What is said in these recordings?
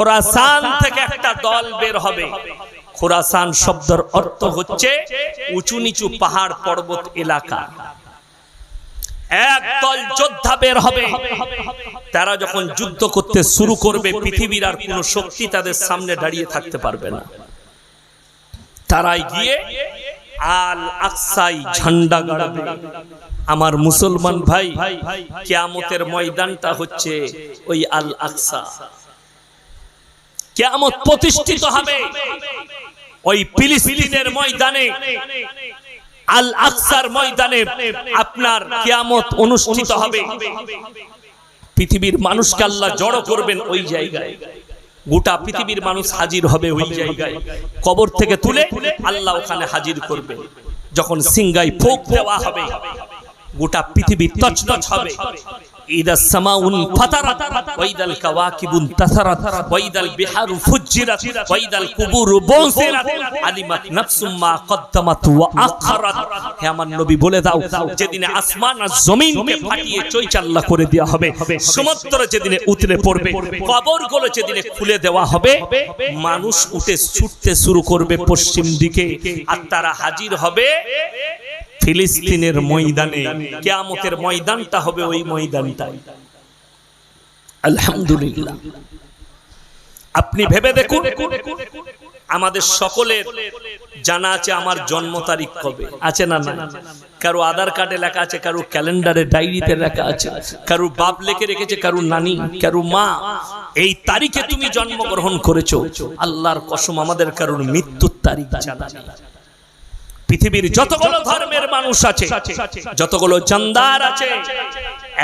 খোরাসান থেকে একটা দল বের হবে। খোরাসান শব্দের অর্থ হচ্ছে উঁচু নিচু পাহাড় পর্বত এলাকা। এক দল যোদ্ধা বের হবে। তারা যখন যুদ্ধ করতে শুরু করবে, পৃথিবীর আর কোনো শক্তি তাদের সামনে দাঁড়িয়ে থাকতে পারবে না। তারাই গিয়ে আল আকসাই ঝান্ডা আমার মুসলমান ভাই, কিয়ামতের ময়দানটা হচ্ছে ওই আল আকসা কিয়ামত প্রতিষ্ঠিত হবে। ওই ফিলিস্তিনের ময়দানে আল আকসার ময়দানে আপনার কিয়ামত অনুষ্ঠিত হবে। পৃথিবীর মানুষকে আল্লাহ জড়ো করবেন ওই জায়গায়। গোটা পৃথিবীর মানুষ হাজির হবে ওই জায়গায়। কবর থেকে তুলে আল্লাহ ওখানে হাজির করবে যখন সিংগাই ফোক দেওয়া হবে, গোটা পৃথিবী তছনছ হবে। إذا السماء انفطرت وإذا الكواكب انتثرت وإذا البحار فجرت وإذا القبور بعثرت علمت نفس ما قدمت وأخرت হে আমার নবী বলে দাও যেদিনে আসমান আর জমিনকে ফাটিয়ে চৈচাল্লা করে দেওয়া হবে সমুদ্র যেদিনে উতলে পড়বে কবরগুলো যেদিনে খুলে দেওয়া হবে মানুষ উঠে ছুটতে শুরু করবে পশ্চিম দিকে আর তারা হাজির হবে ফিলিস্তিনের ময়দানে কেয়ামতের ময়দানটা হবে ওই ময়দানটাই আলহামদুলিল্লাহ। আপনি ভেবে দেখুন আমাদের সকলের জানা আছে আমার জন্ম তারিখ কবে। আছে না না কারও আধার কার্ডে লেখা আছে কারও ক্যালেন্ডারে ডায়েরিতে লেখা আছে। কারও বাপ লেখে রেখেছে কারও নানি কারও মা। এই তারিখে তুমি জন্মগ্রহণ করেছ। আল্লাহর কসম আমাদের কারোর মৃত্যুর তারিখ জানা নেই। পৃথিবীর যতগুলো ধর্মের মানুষ আছে যতগুলো চান্দার আছে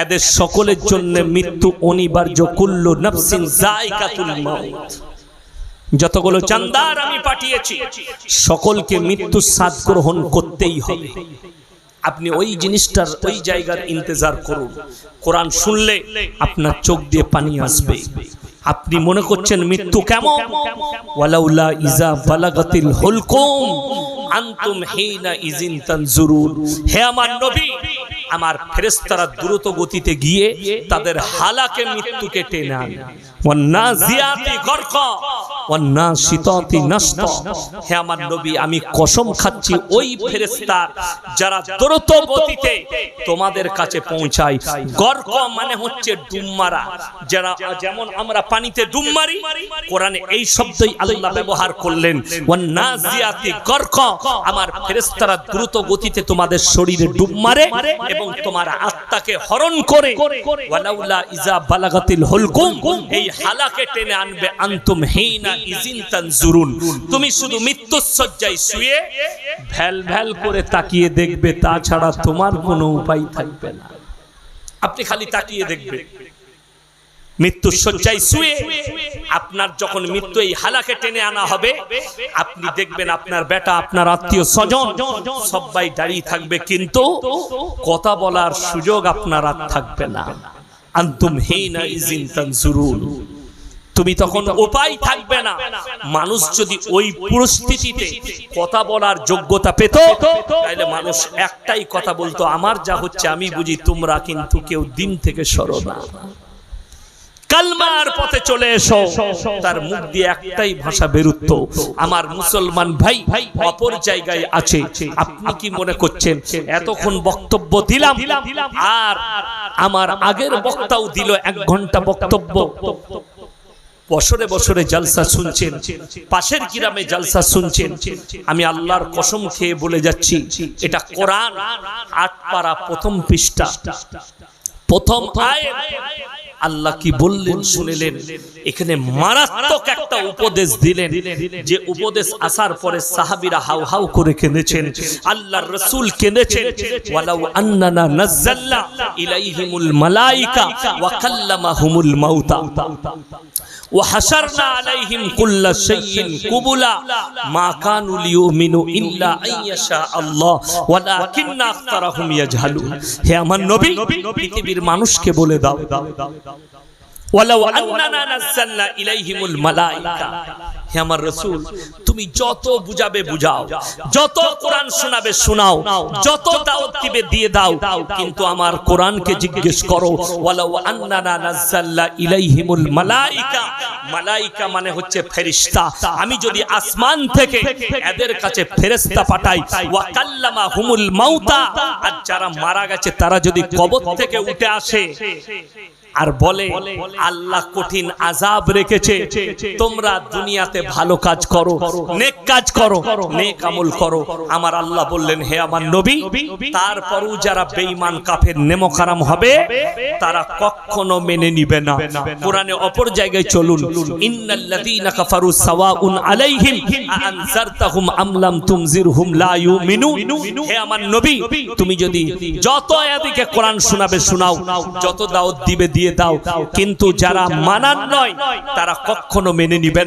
এদের সকলের জন্য মৃত্যু অনিবার্য কুল্লু নফসিন জায়কাতুল মাউত। যতগুলো চান্দার আমি পাঠিয়েছি সকলকে মৃত্যু স্বাদ গ্রহণ করতেই হবে। আপনি ওই জিনিসটার ওই জায়গার ইন্তজার করুন। কোরআন শুনলে আপনার চোখ দিয়ে পানি আসবে। আপনি মনে করছেন মৃত্যু কেমন? ওয়ালাউলা ইজা বালাগাতিল হুলকুম। আনতুম হিনা ইজিন তানজুরুন। হে আমার নবী আমার ফেরেশতারা দ্রুত গতিতে গিয়ে তাদের হালাকে মৃত্যুকে টেনে আনে। মানে যারা যেমন আমরা পানিতে মারি, কোরআনে এই শব্দই আল্লাহ ব্যবহার করলেন। আমার ফেরেস্তারা দ্রুত গতিতে তোমাদের শরীরে ডুব মারে এবং তোমার আত্মাকে হরণ করে ওয়ালাউলা ইজা বালাগাতিল হুলকুম এই হালাকে টেনে আনবে আনতুম হেইনা ইজিন তানজুরুন। তুমি শুধু মৃত্যুসজ্জায় শুয়ে ভ্যাল ভ্যাল করে তাকিয়ে দেখবে তাছাড়া তোমার কোনো উপায় থাকবে না। আপনি খালি তাকিয়ে দেখবে। মৃত্যুর শয্যায় শুয়ে আপনার যখন মৃত্যু এই হালাকে টেনে আনা হবে, আপনি দেখবেন আপনার বেটা, আপনার আত্মীয় স্বজন সবাই দাঁড়িয়ে থাকবে, কিন্তু কথা বলার সুযোগ আপনার আর থাকবে না। হেইনা তুমি তখন উপায় থাকবে না। মানুষ যদি ওই পরিস্থিতিতে কথা বলার যোগ্যতা পেত, তাহলে মানুষ একটাই কথা বলতো, আমার যা হচ্ছে আমি বুঝি, তোমরা কিন্তু কেউ দিন থেকে সরো না। কালমার পথে চলে এসো। তার মুখ দিয়ে একটাই ভাষা বেরুত্ত আমার মুসলমান ভাই, অপর জায়গায় আছে। আপনি কি মনে করছেন? এতক্ষণ বক্তব্য দিলাম, আর আমার আগের বক্তাও দিল এক ঘণ্টা বক্তব্য। বছরে বছরে জালসা শুনছেন, পাশের গ্রামে জালসা শুনছেন। আমি আল্লাহর কসম খেয়ে বলে যাচ্ছি, এটা কোরআন আটপাড়া প্রথম পৃষ্ঠা। প্রথম আয়াত আল্লাহ কি বললেন, শুনিলেন। এখানে মারাত্মক একটা উপদেশ দিলেন, যে উপদেশ আসার পরে সাহাবিরা হাউ হাউ করে কেঁদেছেন আল্লাহ রসুল কেঁদেছেন, ওয়ালাউ আন্নানা ইলাইহিমুল মালাইকা ওয়া কাল্লামাহুমুল মাউতা। আলাইহিম কুল্লা শাইইন কুবুলা মা কানু লিউমিনু ইল্লা আইয়াশা আল্লাহ, ওয়ালাকিন্না আখতারাহুম হে আমার নবী, পৃথিবীর মানুষকে বলে দাও দাও। আমার রাসূল তুমি যত বুঝাবে বুঝাও। যত কোরআন শোনাবে শোনাও। যত দাওয়াত দিবে দিয়ে দাও। কিন্তু আমার কোরআনকে জিজ্ঞেস করো ইলাইহিমুল মালাইকা। মালাইকা। মানে হচ্ছে ফেরেশতা। আমি যদি আসমান থেকে এদের কাছে ফেরেশতা পাঠাই ওয়া কাল্লামা হুমুল মাউতা। আর যারা মারা গেছে তারা যদি কবর থেকে উঠে আসে। আর বলে, আল্লাহ কঠিন আজাব রেখেছে। তোমরা দুনিয়াতে ভালো কাজ করো, নেক কাজ করো, নেক আমল করো। আমার আল্লাহ বললেন, হে আমার নবী, তারপরও যারা বেঈমান, কাফের, নেমকারাম হবে, তারা কখনো মেনে নিবে না। কোরআনে অপর জায়গায় চলুন, ইন্নাল্লাযীনা কাফারু সাওয়াউন আলাইহিম আনজারতাহুম আম লাম তুমজিরহুম লা ইউমিনুন। হে আমার নবী, তুমি যদি যত এদিকে কোরআন শোনাবে, শোনাও। যত দাওয়াত দিবে, দিয়ে দাও। কিন্তু যারা মানার নয়, তারা কখনো মেনে নিবে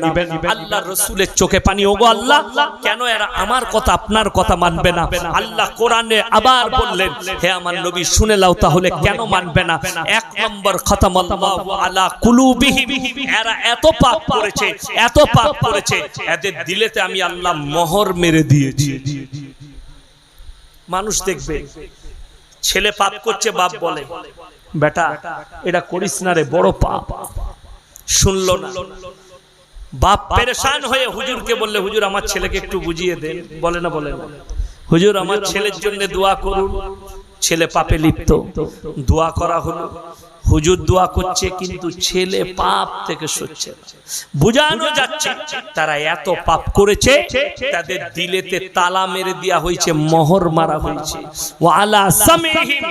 আল্লাহ রসুলের চোখে পানি। ওগো আল্লাহ, কেন এরা আমার কথা, আপনার কথা মানবে না? আল্লাহ কোরআনে আবার বললেন, হে আমার নবী, শুনে লাও তাহলে কেন মানবে না? এক নম্বর খতম আলা কুলুবিহিম। এরা এত পাপ করেছে, এত পাপ করেছে। এদের দিলেতে আমি আল্লাহ মোহর মেরে দিয়েছি। মানুষ দেখবে, ছেলে পাপ করছে, বাপ বলে। বেটা, এটা করিস না রে বড় পাপ। শুনল না। বাপ পেরেশান হয়ে হুজুরকে বললে, হুজুর, আমার ছেলেকে একটু বুঝিয়ে দেন। বলে না বলে না। হুজুর, আমার ছেলের জন্য দোয়া করুন। ছেলে পাপে লিপ্ত। দোয়া করা হলো। হুজুর দোয়া করছে, কিন্তু ছেলে পাপ থেকে সরছে। বুঝানো যাচ্ছে, তারা এত পাপ করেছে, তাদের দিলেতে তালা মেরে দেওয়া হয়েছে, মোহর মারা হয়েছে। ওয়ালা সামিহিম,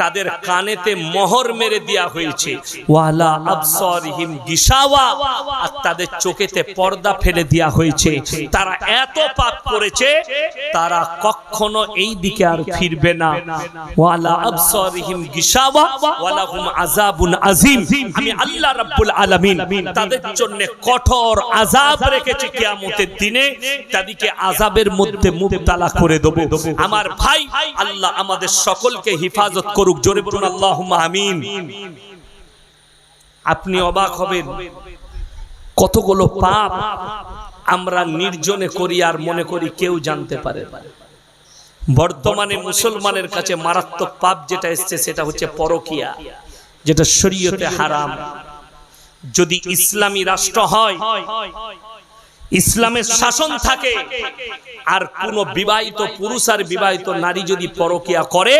তাদের কানেতে মোহর মেরে দেওয়া হয়েছে। ওয়ালা আবসারিহিম গিশাওয়া আর তাদের চোখেতে পর্দা ফেলে দেওয়া হয়েছে। তারা এত পাপ করেছে, তারা কখনো এই দিকে আর ফিরবে না। ওয়ালা আবসারিহিম গিশাওয়া ওয়ালা হুম আযাবুন আযীম। আমি আল্লাহ রাব্বুল আলামিন তাদের জন্য কঠোর আযাব রেখেছি কিয়ামতের দিনে। তাদেরকে আযাবের মধ্যে মুবতালা করে দেব। আমার ভাই আল্লাহ আমাদের সকলকে হেফাজত করুক। জোরে বলুন আল্লাহুম্মা আমিন। আপনি অবাক হবেন কতগুলো পাপ আমরা নির্জনে করি আর মনে করি কেউ জানতে পারে বর্তমানে মুসলমানের কাছে মারাত্মক পাপ যেটা এসছে সেটা হচ্ছে পরকিয়া। যেটা শরীয়তে হারাম। যদি ইসলামী রাষ্ট্র হয় ইসলামের শাসন থাকে আর কোন বিবাহিত পুরুষ আর বিবাহিত নারী যদি পরকিয়া করে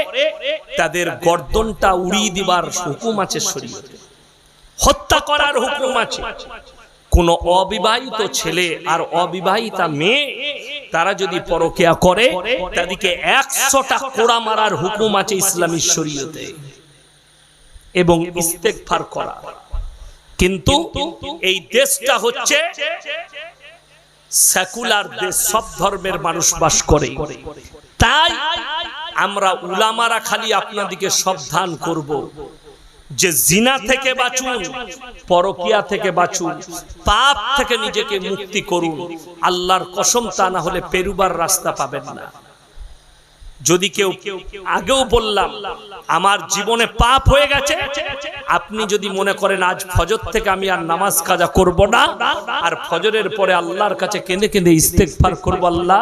তাদের গর্দনটা উড়িয়ে দিবার হুকুম আছে শরীয়তে। হত্যা করার হুকুম আছে। কোন অবিবাহিত ছেলে আর অবিবাহিতা মেয়ে তারা যদি পরকিয়া করে তাদেরকে একশোটা কোড়া মারার হুকুম আছে ইসলামী শরীয়তে। এবং ইস্তেকফার করা। কিন্তু এই দেশটা হচ্ছে সেকুলার দেশ, সব ধর্মের মানুষ বাস করে। তাই আমরা উলামারা খালি আপনাদিকে সাবধান করব যে জিনা থেকে বাঁচুন, পরকিয়া থেকে বাঁচুন, পাপ থেকে নিজেকে মুক্তি করুন। আল্লাহর কসম তা না হলে পেরুবার রাস্তা পাবেন না। যদি কেউ আগেও বললাম, আমার জীবনে পাপ হয়ে গেছে, আপনি যদি মনে করেন আজ ফজর থেকে আমি আর নামাজ কাজা করব না, আর ফজরের পরে আল্লাহর কাছে কেঁদে কেঁদে ইস্তেকফার করব আল্লাহ,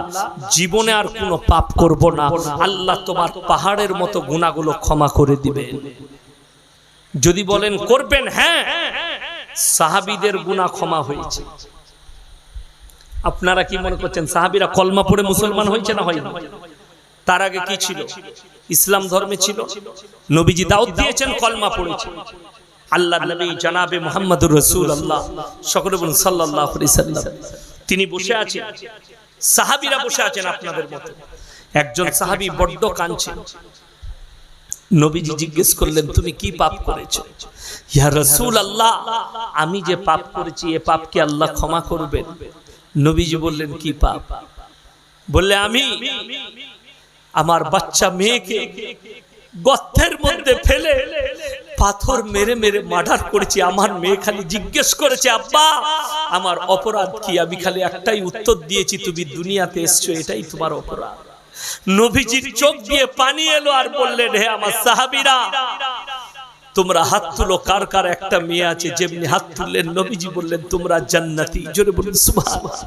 জীবনে আর কোনো পাপ করব না। আল্লাহ তোমার পাহাড়ের মতো গুণাগুলো ক্ষমা করে দিবেন। যদি বলেন, করবেন হ্যাঁ সাহাবিদের গুণা ক্ষমা হয়েছে। আপনারা কি মনে করছেন, সাহাবিরা কলমা পড়ে মুসলমান হয়েছে না হয় না তার আগে কি ছিল? ইসলাম ধর্মে ছিল? নবীজি দাউদ দিয়েছেন, কলমা পড়েছে। আল্লাহ নবী জানাবে মোহাম্মদুর রসুল আল্লাহ সকলে বলুন সাল্লাহ তিনি বসে আছেন। সাহাবিরা বসে আছেন আপনাদের মতো। একজন সাহাবি বড্ড কাঁদছেন নবীজি জিজ্ঞেস করলেন, তুমি কি পাপ করেছ? ইয়া রসুল আল্লাহ আমি যে পাপ করেছি, এ পাপ কি আল্লাহ ক্ষমা করবেন? নবীজি বললেন, কি পাপ? বললে, আমি আমার বাচ্চা মেয়েকে গর্থের মধ্যে ফেলে পাথর মেরে মেরে মার্ডার করেছি। আমার মেয়ে খালি জিজ্ঞেস করেছে, আব্বা, আমার অপরাধ কি? আমি খালি একটাই উত্তর দিয়েছি, তুমি দুনিয়াতে এসছো, এটাই তোমার অপরাধ। নবীজির চোখ দিয়ে পানি এলো আর বললেন, হে আমার সাহাবিরা, তোমরা হাত তুলো, কার কার একটা মেয়ে আছে, যেমনি হাত তুললেন নবীজি বললেন, তোমরা জান্নাতি। জোরে বলুন, সুবহানাল্লাহ।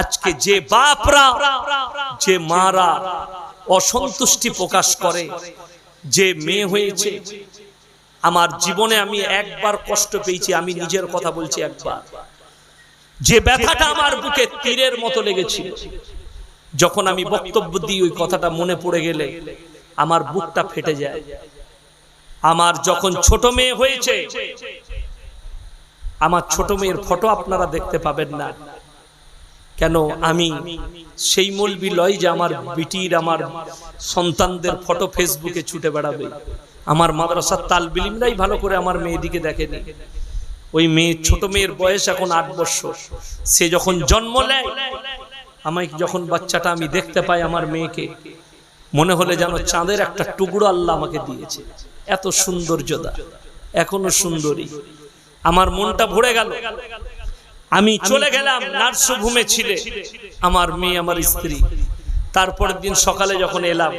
আজকে যে বাপরা, যে মারা অসন্তুষ্টি প্রকাশ করে, যে মেয়ে হয়েছে, আমার জীবনে আমি একবার কষ্ট পেয়েছি, আমি নিজের কথা বলছি একবার। যে ব্যথাটা আমার বুকে তীরের মতো লেগেছিল, যখন আমি বক্তব্য দিই, ওই কথাটা মনে পড়ে গেলে আমার বুকটা ফেটে যায়। আমার যখন ছোট মেয়ে হয়েছে, আমার ছোট মেয়ের ফটো আপনারা দেখতে পাবেন না। কেন আমি সেই মলবি লয় যে আমার বিটির, আমার সন্তানদের ফটো ফেসবুকে ছুটে বেড়াবে। আমার মাদ্রাসার তাল বিলিমরাই ভালো করে আমার মেয়েদিকে দেখেনি। ওই মেয়ে, ছোট মেয়ের বয়স এখন আট বছর। সে যখন জন্ম নেয়, আমায় যখন বাচ্চাটা আমি দেখতে পাই আমার মেয়েকে, মনে হলে যেন চাঁদের একটা টুকরো আল্লাহ আমাকে দিয়েছে। এত সৌন্দর্যতা, এখনও সুন্দরী। আমার মনটা ভরে গেল। আমি চলে গেলাম নার্সভূমে ছিলে। আমার মেয়ে আমার স্ত্রী। তারপরের দিন সকালে যখন এলাম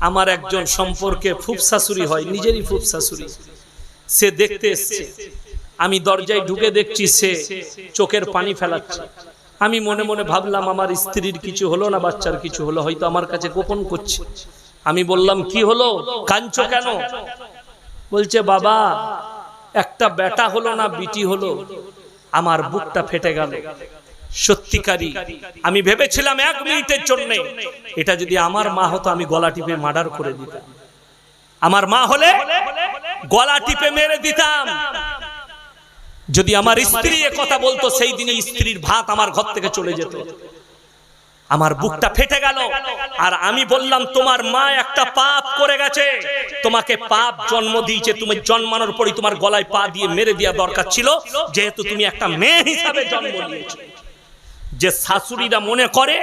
আমার একজন সম্পর্কে ফুপ শাশুড়ি হয় নিজেরই ফুপ শাশুড়ি। সে দেখতে এসছে। আমি দরজায় ঢুকে দেখছি সে চোখের পানি ফেলাচ্ছে। আমি মনে মনে ভাবলাম আমার স্ত্রীর কিছু হলো না বাচ্চার কিছু হলো? হয়তো আমার কাছে গোপন করছে। আমি বললাম কি হলো? কাঞ্চ কেন বলছে বাবা একটা বেটা হলো না বিটি হলো। আমার বুকটা ফেটে গেল। সত্যিকারী আমি ভেবেছিলাম এক মিনিটের জন্য, এটা যদি আমার মা হতো, আমি গলা টিপে মার্ডার করে দিতাম। আমার মা হলে গলা টিপে মেরে দিতাম। যদি আমার স্ত্রী কথা বলতো, সেই দিনে স্ত্রীর ভাত আমার ঘর থেকে চলে যেত। আমার বুকটা ফেটে গেল। আর আমি বললাম তোমার মা একটা পাপ করে গেছে। তোমাকে পাপ জন্ম দিয়েছে। তুমি জন্মানোর পরই তোমার গলায় পা দিয়ে মেরে দেওয়া দরকার ছিল। যেহেতু তুমি একটা মেয়ে হিসাবে জন্ম নিয়েছো যে শাশুড়িরা মনে করে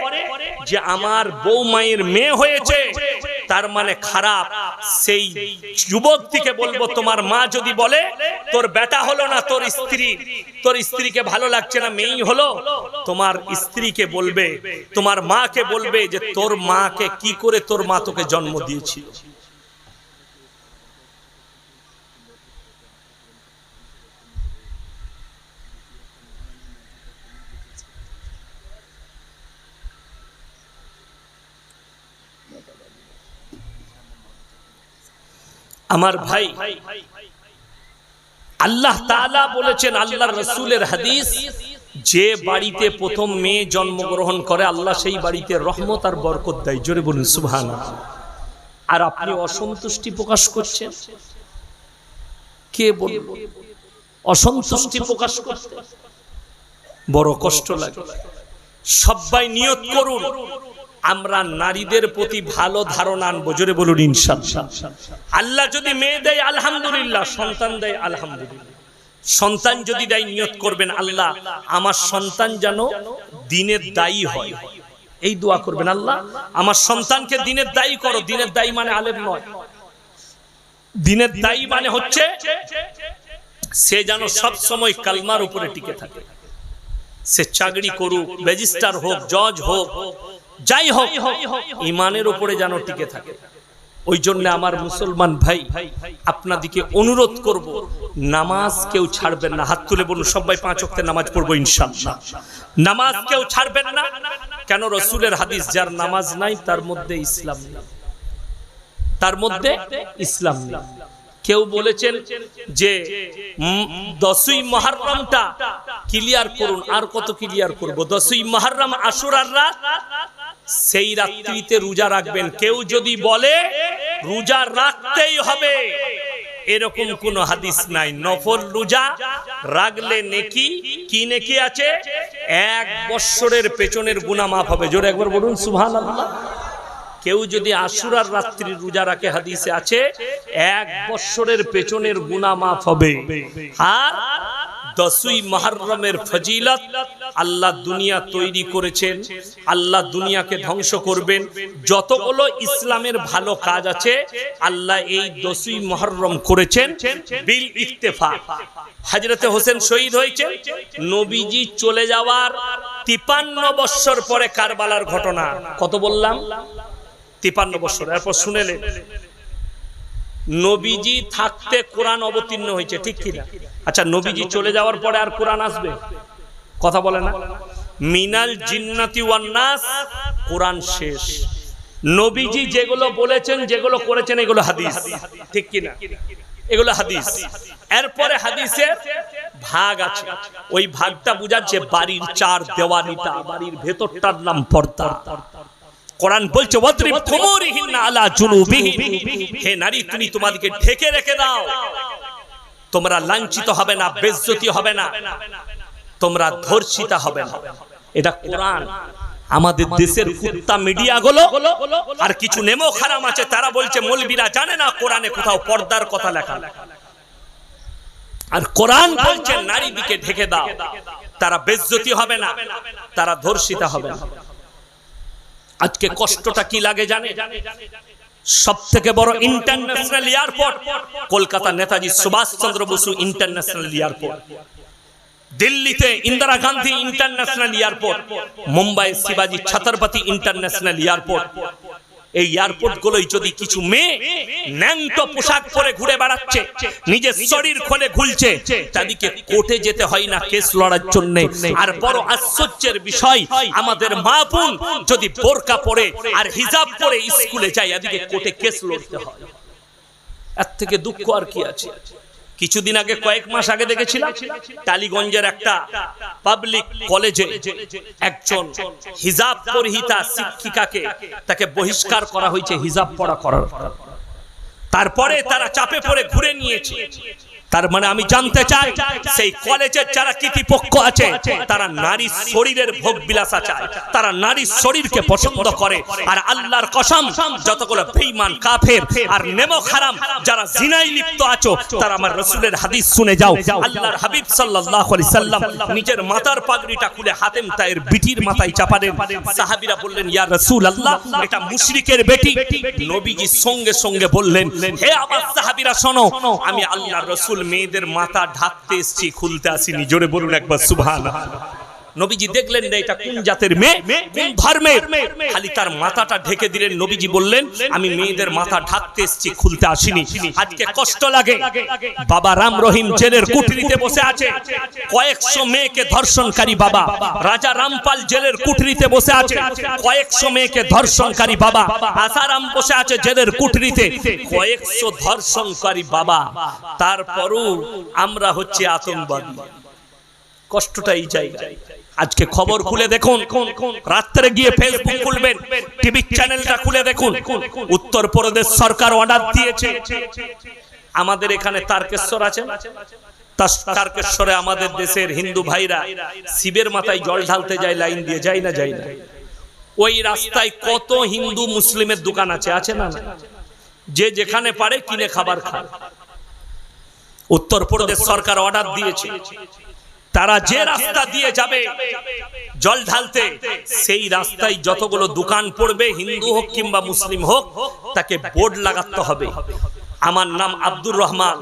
যে আমার বউ মায়ের মেয়ে হয়েছে, তার মানে খারাপ। সেই যুবকটিকে বলব, তোমার মা যদি বলে, তোর বেটা হলো না তোর স্ত্রী, তোর স্ত্রীকে ভালো লাগছে না, মেয়েই হলো। তোমার স্ত্রীকে বলবে, তোমার মাকে বলবে যে, তোর মাকে কি করে তোর মা তোকে জন্ম দিয়েছিল? আমার ভাই। আল্লাহ তাআলা বলেছেন, আল্লাহর রসুলের হাদিস, যে বাড়িতে প্রথম মেয়ে জন্মগ্রহণ করে, আল্লাহ সেই বাড়িতে রহমত আর বরকত দেয়। জোরে বলুন সুবহান আর আপনি অসন্তুষ্টি প্রকাশ করছেন? কে বলব অসন্তুষ্টি প্রকাশ করতে। বড় কষ্ট লাগে। সবাই নিয়ত করুন। আমরা নারীদের প্রতি ভালো ধারণা আনব, জোরে বলুন ইনশাল্লাহ আল্লাহ যদি মেয়ে দেয়, আলহামদুলিল্লাহ, সন্তান দেয়, আলহামদুলিল্লাহ। সন্তান যদি দেয়, নিয়ত করবেন, আল্লাহ, আমার সন্তান যেন দিনের দায়ী হয়। এই দোয়া করবেন, আল্লাহ, আমার সন্তানকে দিনের দায়ী করো। দিনের দায়ী মানে আলেম নয়। দিনের দায়ী মানে হচ্ছে, সে যেন সব সময় কালমার উপরে টিকে থাকে। সে চাকরি করুক, রেজিস্টার হোক, জজ হোক যাই হোক ইমানের উপরে যেন টিকে থাকে। ওই জন্য আমার মুসলমান ভাই, আপনাদিকে অনুরোধ করব, নামাজ কেউ ছাড়বেন না। হাত তুলে বলুন, সবাই পাঁচ অক্টে নামাজ পড়ব ইনশাল্লাহ নামাজ কেউ ছাড়বেন না, কেন রসুলের হাদিস, যার নামাজ নাই, তার মধ্যে ইসলাম তার মধ্যে ইসলাম কেউ বলেছেন যে দশই মহারমটা ক্লিয়ার করুন। আর কত ক্লিয়ার করব? দশই মহারম আশুরার রাত সেই রাত্রিতে রোজা রাখবেন। কেউ যদি বলে, রোজা রাখতেই হবে। এরকম কোন হাদিস নাই। নফল রোজা রাখলে নেকি, কি নেকি আছে? এক বৎসরের পেছনের গুণা মাফ হবে। জোরে একবার বলুন, সুবহানাল্লাহ। কেউ যদি আশুরার রাত্রি রোজা রাখে, হাদিসে আছে, এক বৎসরের পেছনের গুণা মাফ হবে। আর দশই মহারমের ফজিলত, আল্লাহ দুনিয়া তৈরি করেছেন, আল্লাহ দুনিয়াকে ধ্বংস করবেন। যতগুলো ইসলামের ভালো কাজ আছে, আল্লাহ এই দশই মহরম করেছেন বিল ইত্তেফা। হাজরতে হোসেন শহীদ হয়েছে নবীজি চলে যাওয়ার তিপান্ন বৎসর পরে কারবালার ঘটনা। কত বললাম? তিপান্ন বৎসর। এরপর শুনেলেন নবীজি থাকতে কোরআন অবতীর্ণ হয়েছে, ঠিক কিনা আচ্ছা নবীজি চলে যাওয়ার পরে আর কোরআন আসবে? কথা বলে না। মিনাল জিন্নাতি ওয়ান নাস, কোরআন শেষ। নবীজি যেগুলো বলেছেন, যেগুলো করেছেন, এগুলো হাদিস। ঠিক কিনা এগুলো হাদিস। এরপরে হাদিসের ভাগ আছে। ওই ভাগটা বুঝাচ্ছে বাড়ির চার দেওয়ানিটা, বাড়ির ভেতরটার নাম পর্দা। কোরআন বলছে, ওয়াদ্রিব কুমুরিহিন্না আলা জুনুবিহিম। হে নারী, তুমি তোমাদেরকে ঢেকে রেখে দাও। তোমরা লাঞ্ছিত হবে না, বেজ্জতি হবে না। তোমরা ধর্ষিতা হবে না। এটা কোরআন। আমাদের দেশের কুত্তা মিডিয়া গুলো আর কিছু নেমো খারাম আছে, তারা বলছে, মলবিরা জানে না কোরআনে কোথাও পর্দার কথা লেখা। আর কোরআন বলছে নারী দিকে ঢেকে দাও। তারা বেজ্জতি হবে না, তারা ধর্ষিতা হবে না। আজকে কষ্টটা কি লাগে জানে? সব থেকে বড় international airport Kolkata Netaji Subhash Chandra Bose international airport দিল্লিতে ইন্দিরা গান্ধী ইন্টারন্যাশনাল এয়ারপোর্ট মুম্বাই শিবাজি ছত্রপতি ইন্টারন্যাশনাল এয়ারপোর্ট এই এয়ারপোর্ট গুলোই যদি কিছু মেয়ে ন্যাংট পোশাক পরে ঘুরে বেড়াচ্ছে, নিজের শরীর খোলে ঘুলছে, তাদেরকে কোর্টে যেতে হয় না কেস লড়ার জন্য। আর বড় আশ্চর্যের বিষয়, আমাদের মা বোন যদি বোরকা পরে আর হিজাব পরে স্কুলে যায়, এদিকে কোর্টে কেস লড়তে হয়। এর থেকে দুঃখ আর কি আছে? কিছুদিন আগে কয়েক মাস আগে দেখেছিলাম টালিগঞ্জের একটা পাবলিক কলেজে একজন হিজাব পরিহিতা শিক্ষিকাকে তাকে বহিষ্কার করা হয়েছে, হিজাব পড়া করার। তারপরে তারা চাপে পড়ে ঘুরে নিয়েছে। তার মানে আমি জানতে চাই, সেই কলেজের যারা কৃতিপক্ষ আছে, তারা নারী শরীরের ভোগ বিলাসা চায়, তারা নারী শরীরকে পছন্দ করে, আর আল্লাহর কসম, যতগুলো বেঈমান কাফের আর নেমো খারাম যারা জিনাই লিপ্ত আছো, তারা আমার রসুলের হাদিস শুনে যাও। আল্লাহর হাবিব সাল্লাল্লাহু আলাইহি সাল্লাম নিজের মাথার পাগড়িটা খুলে হাতেম তায়ের বিটির মাথায় চাপালেন। সাহাবীরা বললেন, ইয়া রাসূলুল্লাহ, এটা মুশরিকের বেটি। নবীজি সঙ্গে সঙ্গে বললেন, হে আমার সাহাবীরা, শোনো, আমি আল্লাহর রসুল মেয়েদের মাথা ঢাকতে এসছি খুলতে আসিনি। জোরে বলুন একবার সুবহান নবীজি দেখলেন না এটা কোন জাতের মেয়ে? কোন ধর্মের খালি তার মাথাটা ঢেকে দিলেন নবীজি বললেন আমি মেয়েদের মাথা ঢাকতে এসেছি খুলতে আসিনি। আজকে কষ্ট লাগে। বাবা রাম রহিম জেলের কুঠরিতে বসে আছে। কয়েকশো মেয়েকে ধর্ষণকারী বাবা। রাজা রামপাল জেলের কুঠরিতে বসে আছে। কয়েকশো মেয়েকে ধর্ষণকারী বাবা। আসারাম বসে আছে জেলের কুঠরিতে। কয়েকশো ধর্ষণকারী বাবা। তারপরও আমরা হচ্ছে আতঙ্কবাদী। কষ্টটা এই জায়গায়। আজকে খবর খুলে দেখুন। রাত্রে গিয়ে ফেসবুক খুলবেন। টিভি চ্যানেলটা খুলে দেখুন। উত্তর প্রদেশ সরকার অর্ডার দিয়েছে। আমাদের এখানে তারকেশ্বর আছে? তারকেশ্বরে আমাদের দেশের হিন্দু ভাইরা শিবের মাথায় জল ঢালতে যায় লাইন দিয়ে যায় না যায় না। ওই রাস্তায় কত হিন্দু মুসলিমের দোকান আছে আছে না? না? যে যেখানে পারে কিনে খাবার খায়। উত্তরপ্রদেশ সরকার অর্ডার দিয়েছে। তারা যে রাস্তা দিয়ে যাবে, জল ঢালতে, সেই রাস্তায় যতগুলো দোকান পড়বে, হিন্দু হোক কিংবা মুসলিম হোক, তাকে বোর্ড লাগাতে হবে। আমার নাম আব্দুর রহমান,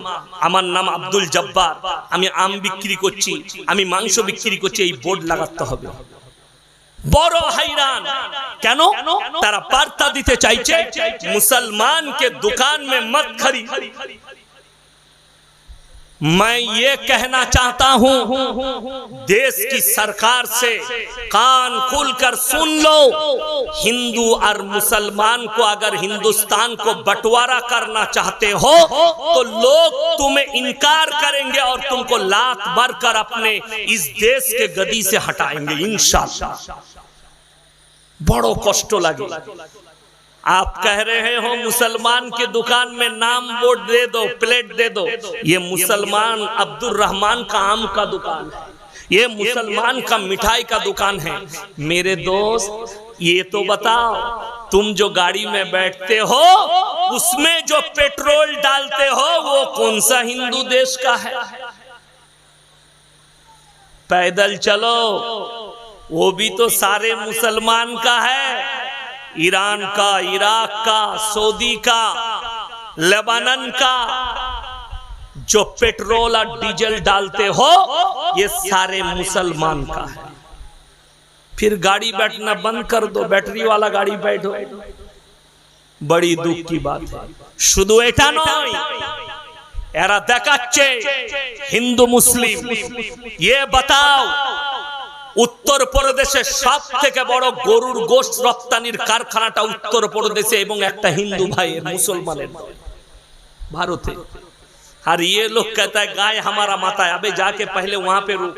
আমার নাম আব্দুল জব্বার, আমি আম বিক্রি করছি, আমি মাংস বিক্রি করছি, এই বোর্ড লাগাতে হবে। বড় হাইরান। কেন? তারা বার্তা দিতে চাইছে, মুসলমানকে দোকান মে মত খরি। میں یہ کہنا چاہتا ہوں دیس کی سرکار سے کان کھل کر سن لو۔ ہندو اور مسلمان کو اگر ہندوستان کو بٹوارا کرنا چاہتے ہو، تو لوگ تمہیں انکار کریں گے اور تم کو لات بھر کر اپنے اس دیس کے گدی سے ہٹائیں گے، انشاءاللہ۔ بڑو کشٹو لگے۔ آپ کہہ رہے ہو مسلمان کی دکان میں نام بورڈ دے دو، پلیٹ دے دو۔ یہ مسلمان عبد الرحمان کا آم کا دکان ہے۔ یہ مسلمان کا مٹھائی کا دکان ہے۔ میرے دوست، یہ تو بتاؤ، تم جو گاڑی میں بیٹھتے ہو، اس میں جو پیٹرول ڈالتے ہو، وہ کون سا ہندو دیش کا ہے؟ پیدل چلو، وہ بھی تو سارے مسلمان کا ہے۔ ایران کا، عراق کا، سعودی کا، لبنان کا، جو پیٹرول اور ڈیزل ڈالتے ہو، یہ سارے مسلمان کا ہے۔ پھر گاڑی بیٹھنا بند کر دو، بیٹری والا گاڑی بیٹھو۔ بڑی دکھ کی بات ہے۔ شدو ایٹا نوئی۔ ایرا دیکھا ہندو مسلم، یہ بتاؤ۔ উত্তর প্রদেশের সব থেকে বড় গরুর গোশত রপ্তানির কারখানাটা উত্তর প্রদেশে এবং একটা হিন্দু ভাইয়ের মুসলমানের ভারতে और ये लोग कहता है गाय हमारा माता है अबे जाके पहले वहां पे रुक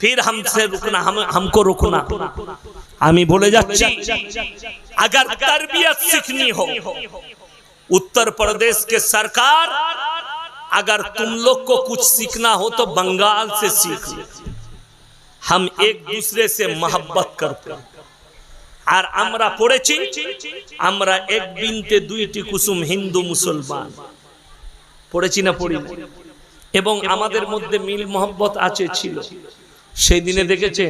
फिर हमसे रुकना हम हमको रुकना আমি বলে যাচ্ছি अगर तरबियत सीखनी हो उत्तर प्रदेश के सरकार अगर तुम लोग को कुछ सीखना हो तो बंगाल से सीख लो हम एक दूसरे से मोहब्बत करते हैं। আর আমরা পড়েছি আমরা এক বিনতে দুইটি কুসুম হিন্দু মুসলমান পড়েছি না পড়ি এবং আমাদের মধ্যে মিল মোহব্বত আছে ছিল সেই দিনে দেখেছে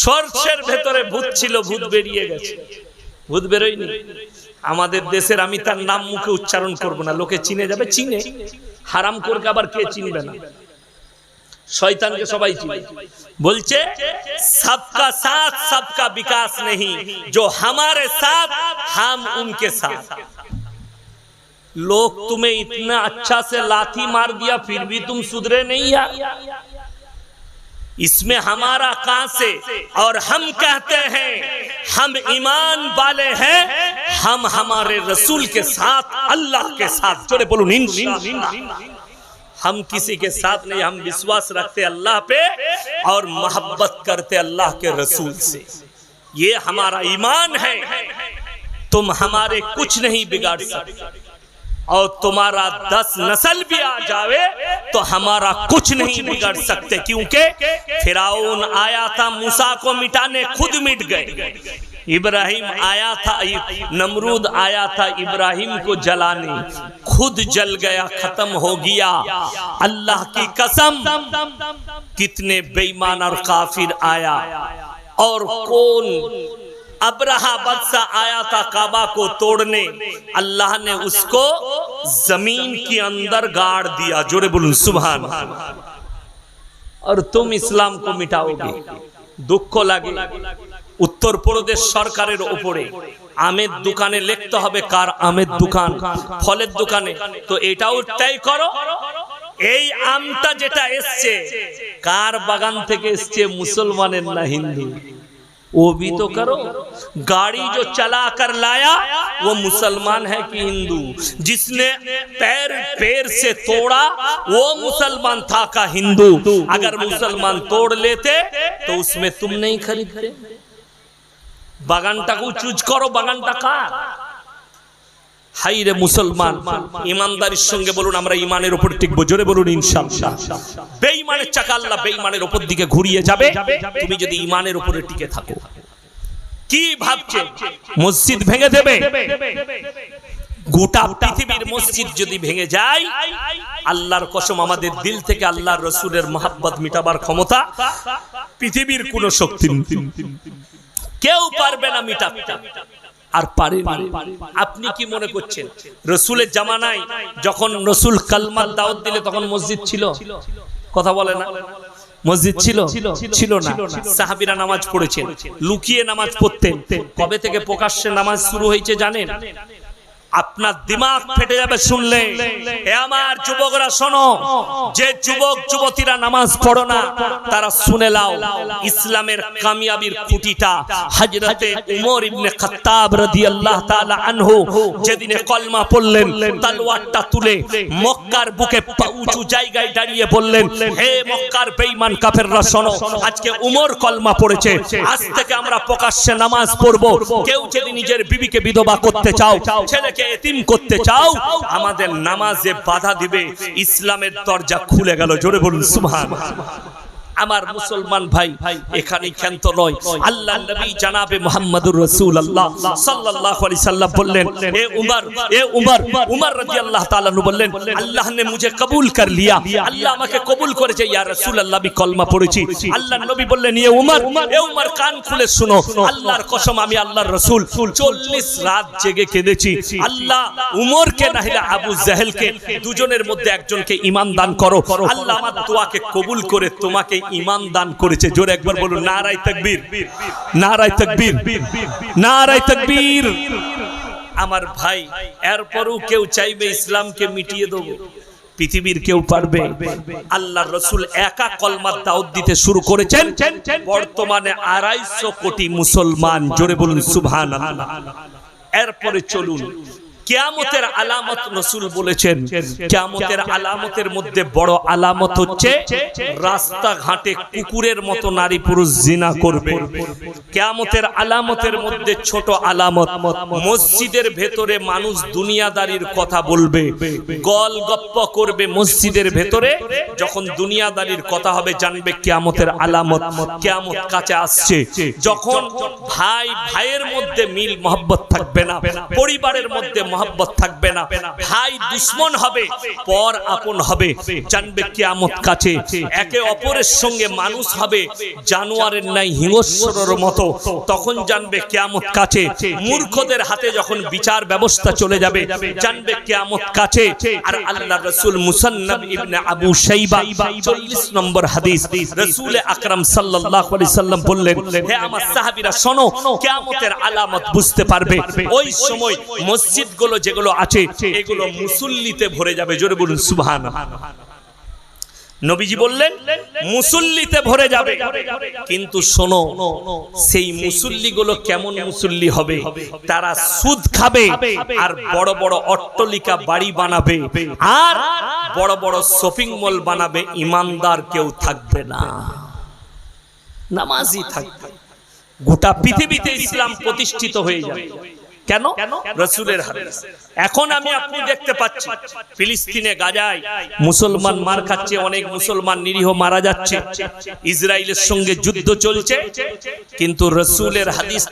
সর্ষের ভেতরে ভূত ছিল ভূত বেরিয়ে গেছে ভূত বেরোয়নি আমাদের দেশের আমি তার নাম মুখে উচ্চারণ করব না লোকে চিনে যাবে চিনে হারাম করকে আবার কে চিনবে না شیطان کے سبائی چیز بلچے سب کا ساتھ سب کا بکاس نہیں جو ہمارے ساتھ ہم ان کے ساتھ لوگ تمہیں اتنا اچھا سے لاتھی مار دیا پھر بھی تم صدرے نہیں یار اس میں ہمارا کہاں سے اور ہم کہتے ہیں، ہم ایمان والے ہیں، ہم ہمارے رسول کے ساتھ، اللہ کے ساتھ। چھوڑے بولو ہم کسی کے ساتھ نہیں، ہم وشواس رکھتے اللہ پہ اور محبت کرتے اللہ کے رسول سے۔ یہ ہمارا ایمان ہے۔ تم ہمارے کچھ نہیں بگاڑ سکتے۔ اور تمہارا دس نسل بھی آ جاوے تو ہمارا کچھ نہیں بگڑ سکتے۔ کیونکہ فیراؤن آیا تھا موسیٰ کو مٹانے خود مٹ گئے۔ ابراہیم آیا تھا، نمرود آیا تھا، ابراہیم کو جلانے۔ خود جل گیا، ختم ہو گیا۔ اللہ کی قسم، کتنے بیمان اور کافر آیا۔ اور کون؟ ابرہا بدسا آیا تھا کعبہ کو توڑنے۔ اللہ نے اس کو زمین کی اندر گاڑ دیا۔ جوڑے بلن سبحان اور تم اسلام کو مٹاؤ گے۔ دکھ کو لگے۔ প্রদেশ সরকারের ওপরে আমের দোকানে লিখতে হবে কার আমের দোকান ফলের দোকানে তো এটাও তাই করো এই আমটা যেটা এসছে কার বাগান থেকে এসছে মুসলমানের না হিন্দু वो भी तो करो गाड़ी जो चला कर लाया वो मुसलमान है कि हिंदू जिसने पैर पैर से तोड़ा वो मुसलमान था का हिंदू अगर मुसलमान तोड़ लेते तो उसमें तुम नहीं खरीदते বাগানটাকেও চুজ করো, বাগানটা কার? হাই রে মুসলমান, ইমানদারির সঙ্গে বলুন, আমরা ইমানের উপর টিকবো, জোরে বলুন, ইনশাআল্লাহ। চাকা আল্লাহ বেঈমানের উপর দিকে ঘুরিয়ে যাবে। তুমি যদি ইমানের উপরে টিকে থাকো। কি ভাবছে? মসজিদ ভেঙে দেবে? গোটা পৃথিবীর মসজিদ যদি ভেঙে যায়, আল্লাহর কসম আমাদের দিল থেকে আল্লাহর রসুলের মহাব্বত মিটাবার ক্ষমতা পৃথিবীর কোন শক্তি। কেউ পারবে না মিটাতে আর পারে আপনি কি মনে করছেন? রসুলের জামানায় যখন রসুল কালমার দাওয়াত দিলে তখন মসজিদ ছিল? কথা বলে না। মসজিদ ছিল? ছিল না। সাহাবিরা নামাজ পড়েছেন। লুকিয়ে নামাজ পড়তেন। কবে থেকে প্রকাশ্যে নামাজ শুরু হয়েছে জানেন? আপনার দিমাগ ফেটে যাবে শুনলে। এ আমার যুবকরা শোনো, যে যুবক, যুবতীরা নামাজ পড়ো না, তারা শুনে লাও, ইসলামের কামিয়াবির খুঁটিটা হযরতে উমর ইবনে খাত্তাব রাদিয়াল্লাহু তাআলা আনহু যেদিনে কলমা পড়লেন, তলোয়ারটা তুলে মক্কার বুকে উঁচু জায়গায় দাঁড়িয়ে বললেন, হে মক্কার বেঈমান কাফেররা শোনো, আজকে উমর কলমা পড়েছে, আজ থেকে আমরা প্রকাশ্যে নামাজ পড়ব। কেউ যদি নিজের বিবিকে বিধবা করতে চাও, ছেলেকে এতিম করতে চাও আমাদের নামাজে বাধা দিবে ইসলামের দরজা খুলে গেল জোরে বলুন সুবহান। আমার মুসলমান ভাই এখানে ক্ষান্ত নয়। আল্লাহ নবী জানাবে মোহাম্মদুর রসুল আল্লাহ সাল্লাল্লাহু আলাইহি সাল্লাম বললেন এ উমর এ উমর উমর রাদিয়াল্লাহু তাআলা নু বললেন আল্লাহ নে মুঝে কবুল কর লিয়া। আল্লাহ আমাকে কবুল করেছে ইয়া রাসূল আল্লাহ আমি কলমা পড়েছি। আল্লাহ নবী বললেন ইয়ে এ উমর এ উমর কান খুলে শুনো। আল্লাহর কসম আমি আল্লাহর রাসূল। 40 রাত জেগে কেঁদেছি। আল্লাহ উমর কে নাহিলা আবু জাহেল কে দুজনের মধ্যে একজনকে ঈমান দান করো। আল্লাহ আমার দোয়াকে কবুল করে তোমাকে ঈমান দান করেছে। জোরে একবার বলুন, নারায়ে তাকবীর। নারায়ে তাকবীর। নারায়ে তাকবীর। আমার ভাই, এরপরও কেউ চাইবে ইসলামকে মিটিয়ে দেবো। পৃথিবীর কেউ পারবে। আল্লাহ রসুল একা কলমার দাউদ দিতে শুরু করেছেন। বর্তমানে আড়াইশো কোটি মুসলমান। জোরে বলুন সুবহান এরপরে চলুন কেয়ামতের আলামত রসুল বলেছেন কেয়ামতের আলামতের মধ্যে বড় আলামত হচ্ছে রাস্তাঘাটে কুকুরের মতো নারী পুরুষ জিনা করবে। কেয়ামতের আলামতের মধ্যে ছোট আলামত মসজিদের ভেতরে মানুষ দুনিয়াদারির কথা বলবে গল গপ্প করবে মসজিদের ভেতরে যখন দুনিয়াদারির কথা হবে জানবে কেয়ামতের আলামত কেয়ামত কাছে আসছে। যখন ভাই ভাইয়ের মধ্যে মিল মহব্বত থাকবে না পরিবারের মধ্যে মহব্বত থাকবে না। ভাই দুশ্মন হবে, পর আপন হবে, জানবে কেয়ামত কাছে। একে অপরের সঙ্গে মানুষ হবে, জানোয়ারের নাই হিংস্রের মতো। তখন জানবে কেয়ামত কাছে। মূর্খদের হাতে যখন বিচার ব্যবস্থা চলে যাবে, জানবে কেয়ামত কাছে। আর আল্লাহ রসুল মুসান্নব ইবনে আবু শাইবা 40 নম্বর হাদিস, রসুল আকরাম সাল্লাল্লাহু আলাইহি সাল্লাম বললেন, হে আমার সাহাবীরা, শোনো, কিয়ামতের আলামত বুঝতে পারবে। ওই সময় মসজিদগুলো যেগুলো আছে এগুলো মুসল্লিতে ভরে যাবে। জোরে বলুন সুবহানাল্লাহ। নবীজি বললেন মুসল্লিতে ভরে যাবে। কিন্তু শোনো সেই মুসল্লিগুলো কেমন মুসল্লি হবে? তারা সুদ খাবে আর বড় বড় অট্টলিকা বাড়ি বানাবে আর বড় বড় শপিং মল বানাবে। ইমানদার কেউ থাকবে না। নামাজি থাকবে। গোটা পৃথিবীতে ইসলাম প্রতিষ্ঠিত হয়ে যাবে। কেন? রসুলের হাদিস। এখন আমি আপনি দেখতে পাচ্ছি ফিলিস্তিনে গাজায় মুসলমান মার খাচ্ছে অনেক মুসলমান নিরীহ মারা যাচ্ছে। ইসরায়েলের সঙ্গে যুদ্ধ চলছে কিন্তু রসুলের হাদিস